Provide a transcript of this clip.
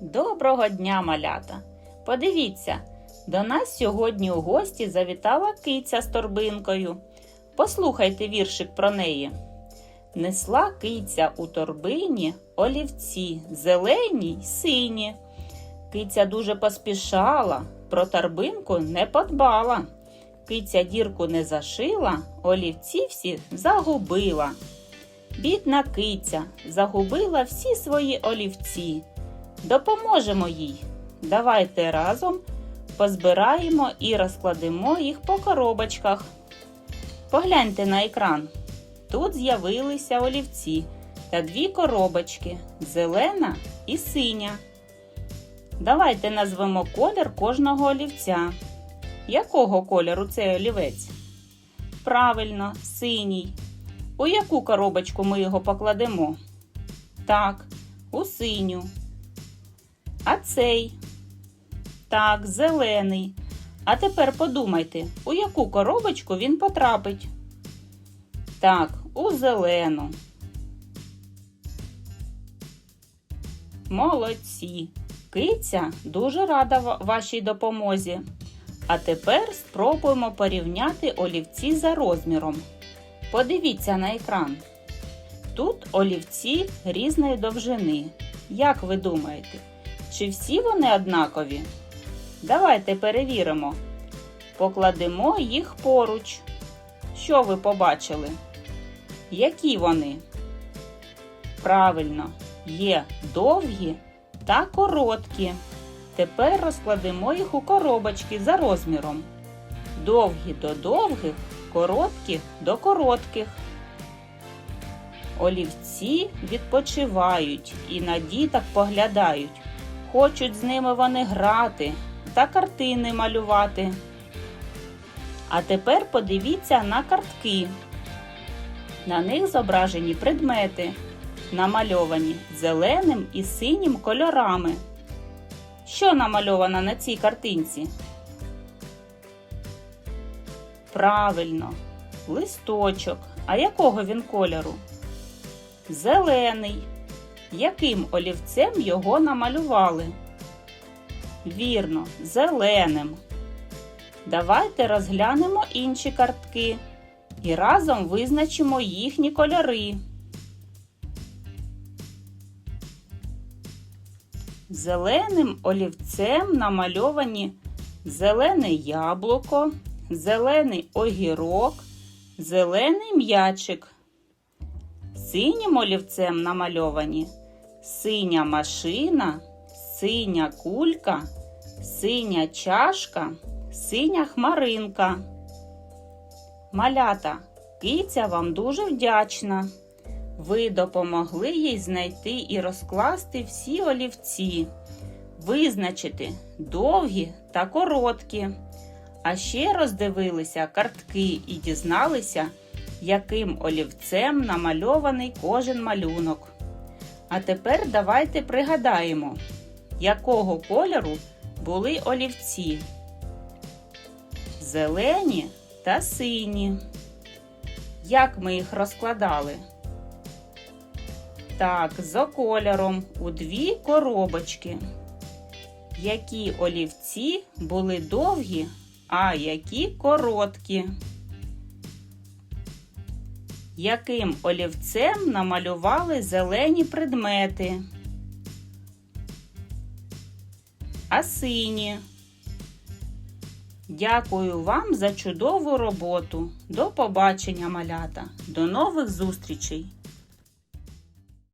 Доброго дня, малята! Подивіться, до нас сьогодні у гості завітала киця з торбинкою. Послухайте віршик про неї. Несла киця у торбині олівці, зелені й сині. Киця дуже поспішала, про торбинку не подбала. Киця дірку не зашила, олівці всі загубила. Бідна киця загубила всі свої олівці. Допоможемо їй. Давайте разом позбираємо і розкладемо їх по коробочках. Погляньте на екран. Тут з'явилися олівці та дві коробочки зелена і синя. Давайте назвемо колір кожного олівця. Якого кольору цей олівець? Правильно, синій. У яку коробочку ми його покладемо? Так, у синю. А цей? Так, зелений. А тепер подумайте, у яку коробочку він потрапить? Так, у зелену. Молодці. Киця дуже рада вашій допомозі. А тепер спробуємо порівняти олівці за розміром. Подивіться на екран. Тут олівці різної довжини. Як ви думаєте, чи всі вони однакові? Давайте перевіримо. Покладемо їх поруч. Що ви побачили? Які вони? Правильно, є довгі та короткі. Тепер розкладемо їх у коробочки за розміром. Довгі до довгих, короткі до коротких. Олівці відпочивають і на діток поглядають. Хочуть з ними вони грати та картини малювати. А тепер подивіться на картки. На них зображені предмети, намальовані зеленим і синім кольорами. Що намальовано на цій картинці? Правильно, листочок. А якого він кольору? Зелений. Яким олівцем його намалювали? Вірно, зеленим. Давайте розглянемо інші картки і разом визначимо їхні кольори. Зеленим олівцем намальовані зелене яблуко, зелений огірок, зелений м'ячик. Синім олівцем намальовані синя машина, синя кулька, синя чашка, синя хмаринка. Малята, киця вам дуже вдячна. Ви допомогли їй знайти і розкласти всі олівці, визначити довгі та короткі. А ще роздивилися картки і дізналися, яким олівцем намальований кожен малюнок. А тепер давайте пригадаємо, якого кольору були олівці. Зелені та сині. Як ми їх розкладали? Так, за кольором у дві коробочки. Які олівці були довгі, а які короткі. Яким олівцем намалювали зелені предмети? А сині. Дякую вам за чудову роботу. До побачення, малята. До нових зустрічей!